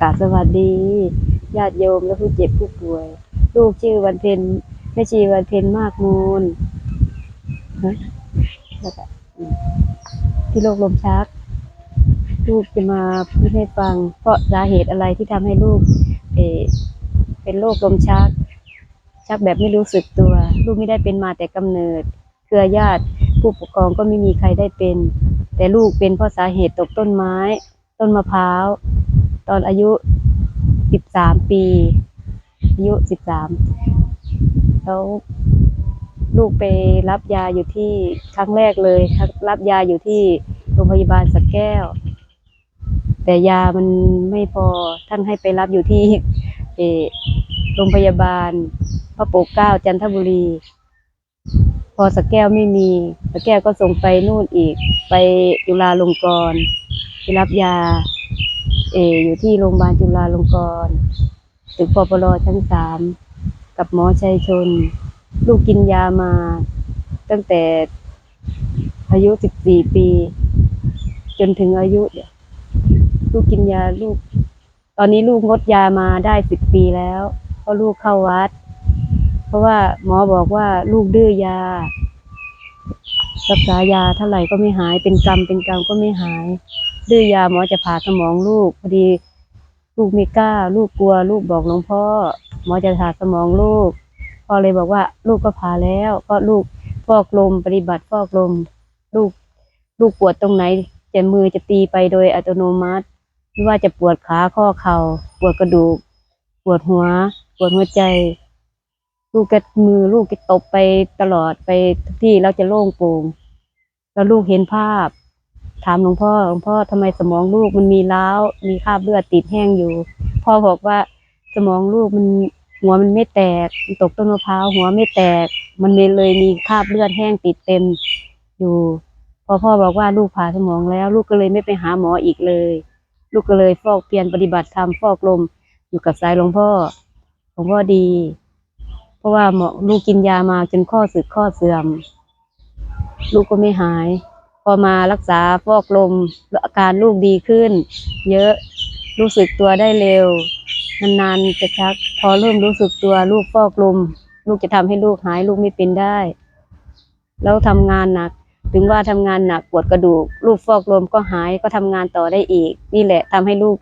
กราบสวัสดีญาติโยมและผู้เจ็บผู้ป่วย ลูกชื่อวันเพ็ญแม่ชีวันเพ็ญมากมูลฮะที่โรคลมชัก ลูกจะมาพูดให้ฟัง เพราะสาเหตุอะไรที่ทำให้ลูกเอเป็นโรคลมชัก ชักแบบไม่รู้สึกตัว ลูกไม่ได้เป็นมาแต่กำเนิด เครือญาติผู้ปกครองก็ไม่มีใครได้เป็น แต่ลูกเป็นเพราะสาเหตุตกต้นไม้ ต้นมะพร้าว ตอนอายุสิบสามปี อายุสิบสามแล้วลูกไปรับยาอยู่ที่ครั้งแรกเลยรับยาอยู่ที่โรงพยาบาลสระแก้ว แต่ยามันไม่พอท่านให้ไปรับอยู่ที่โรงพยาบาล พระปกเกล้าจันทบุรี พอสระแก้วไม่มีสระแก้วก็ส่งไปนู่นอีก ไปจุฬาลงกรณ์ไปรับยา เอออยู่ที่โรงพยาบาลจุฬาลงกรณ์ตึกปปรชั้นสามกับหมอชัยชน ลูกกินยามา ตั้งแต่อายุสิบสี่ปี จนถึงอายุเดี๋ยลูกกินยาลูก ตอนนี้ลูกงดยามาได้สิบปีแล้วเพราะลูกเข้าวัด เพราะว่าหมอบอกว่าลูกดื้อยา รักษายาเท่าไหร่ก็ไม่หายเป็นกรรมเป็นกรรมก็ไม่หาย ดื้อยาหมอจะผ่าสมองลูก พอดีลูกไม่กล้า ลูกกลัว ลูกบอกหลวงพ่อ หมอจะผ่าสมองลูกพ่อเลยบอกว่า ลูกก็ผ่าแล้วเพราะลูกฟอกลมปฏิบัติฟอกลม ลูก ลูกปวดตรงไหนจะมือจะตีไปโดยอัตโนมัติไม่ว่าจะปวดขาข้อเข่าปวดกระดูก ปวดหัว ปวดหัวใจ ลูกก็มือลูกก็ตบไปตลอดไปทุกที่แล้วจะโล่งโปร่งแล้วลูกเห็นภาพ ถามหลวงพ่อหลวงพ่อทำไมสมองลูกมันมีร้าวมีคราบเลือดติดแห้งอยู่ พ่อบอกว่าสมองลูกมันหัวมันไม่แตกมันตกต้นมะพร้าวหัวไม่แตก มันเลยมีคราบเลือดแห้งติดเต็มอยู่ พอพ่อบอกว่าลูกผ่าสมองแล้ว ลูกก็เลยไม่ไปหาหมออีกเลย ลูกก็เลยฟอกเพียรปฏิบัติธรรมฟอกลมอยู่กับสายหลวงพ่อหลวงพ่อดี เพราะว่าหมอลูกกินยามาจนข้อสึกข้อเสื่อม ลูกก็ไม่หาย พอมารักษาฟอกลมอาการลูกดีขึ้น เยอะรู้สึกตัวได้เร็วนานๆจะชัก พอเริ่มรู้สึกตัวลูกฟอกลม ลูกจะทำให้ลูกหายลูกไม่เป็นได้ แล้วทำงานหนัก ถึงว่าทำงานหนักปวดกระดูก ลูกฟอกลมก็หายก็ทำงานต่อได้อีก นี่แหละทำให้ลูก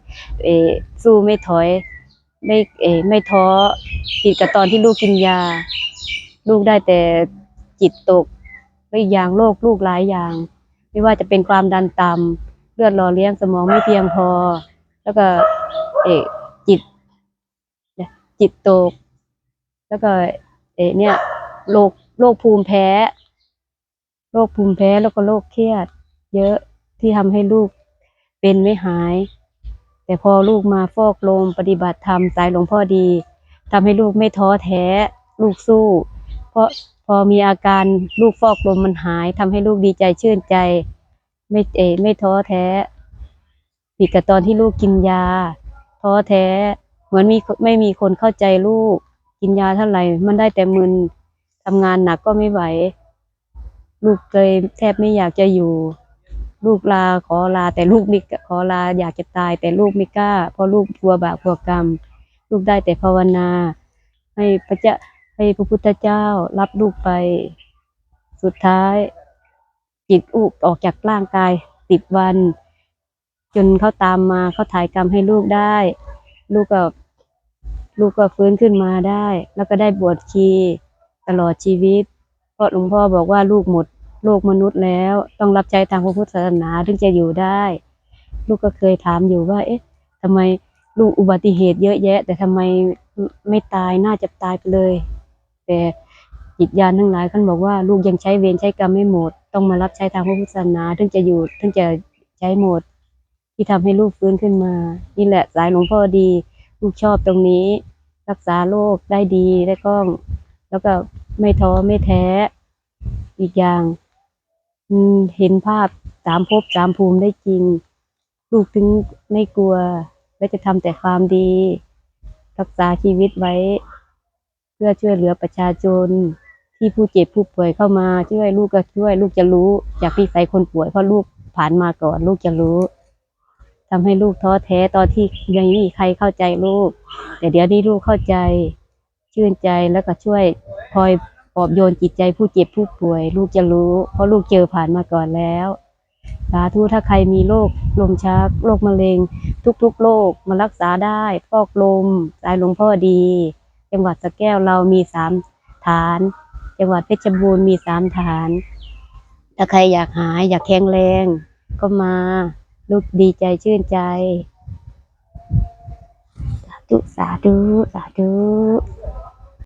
เอสู้ไม่ถอย ไม่เอไม่ท้อผิดกับตอนที่ลูกกินยา ลูกได้แต่จิตตกและอีกอย่างโรคลูกหลายอย่าง ไม่ว่าจะเป็นความดันต่ำเลือดหล่อเลี้ยงสมองไม่เพียงพอ แล้วก็เอจิตจิตตก แล้วก็เอเนี่ยโรคโรคภูมิแพ้โรคภูมิแพ้แล้วก็โรคเครียด เยอะที่ทำให้ลูกเป็นไม่หาย แต่พอลูกมาฟอกลมปฏิบัติธรรมสายหลวงพ่อดีทำให้ลูกไม่ท้อแท้ ลูกสู้ เพราะพอมีอาการลูกฟอกลมมันหายทำให้ลูกดีใจชื่นใจ ไม่เอไม่ท้อแท้ผิดกับตอนที่ลูกกินยา ท้อแท้ เหมือนมีไม่มีคนเข้าใจลูก กินยาเท่าไหร่ มันได้แต่มึนทำงานหนักก็ไม่ไหว ลูกเลยแทบไม่อยากจะอยู่ ลูกลาขอลาแต่ลูกไม่ขอลาอยากจะตาย แต่ลูกไม่กล้าเพราะลูกกลัวบาปกลัวกรรม ลูกได้แต่ภาวนา ให้พระเจ้า ให้พระพุทธเจ้ารับลูกไป สุดท้าย จิตอุกออกจากร่างกายสิบวัน จนเขาตามมาเขาถ่ายกรรมให้ลูกได้ ลูกก็ลูกก็ฟื้นขึ้นมาได้ แล้วก็ได้บวชชีตลอดชีวิต เพราะหลวงพ่อบอกว่าลูกหมดโลกมนุษย์แล้ว ต้องรับใจทางพระพุทธศาสนาถึงจะอยู่ได้ ลูกก็เคยถามอยู่ว่า เอ๊ะทำไมลูกอุบัติเหตุเยอะแยะ แต่ทำไมไม่ตายน่าจะตายไปเลย แต่จิตญาณทั้งหลายท่านบอกว่าลูกยังใช้เวรใช้กรรมไม่หมด ต้องมารับใช้ทางพระพุทธศาสนาถึงจะอยู่ถึงจะใช้หมด ที่ทำให้ลูกฟื้นขึ้นมา นี่แหละสายหลวงพ่อดี ลูกชอบตรงนี้ รักษาโรคได้ดีได้กล้อง แล้วก็ไม่ท้อไม่แท้ อีกอย่างเห็นภาพสามภพสามภูมิได้จริง ลูกถึงไม่กลัวและจะทำแต่ความดี รักษาชีวิตไว้ เพื่อช่วยเหลือประชาชนที่ผู้เจ็บผู้ป่วยเข้ามาช่วยลูกก็ช่วย ลูกจะรู้ จากพี่ใสคนป่วยเพราะลูกผ่านมาก่อน ลูกจะรู้ทำให้ลูกท้อแท้ตอนที่ยังไม่มีใครเข้าใจลูก แต่เดี๋ยวนี้ลูกเข้าใจชื่นใจแล้วก็ช่วยคอยปลอบโยนจิตใจผู้เจ็บผู้ป่วย ลูกจะรู้ เพราะลูกเจอผ่านมาก่อนแล้วสาธุถ้าใครมีโรคลมชักโรคมะเร็ง ทุกๆโรคมารักษาได้ฟอกลมสายหลวงพ่อดี จังหวัดสระแก้วเรามีสามฐาน จังหวัดเพชรบูรณ์มีสามฐาน ถ้าใครอยากหายอยากแข็งแรง ก็มาลูกดีใจชื่นใจ สาธุสาธุสาธุ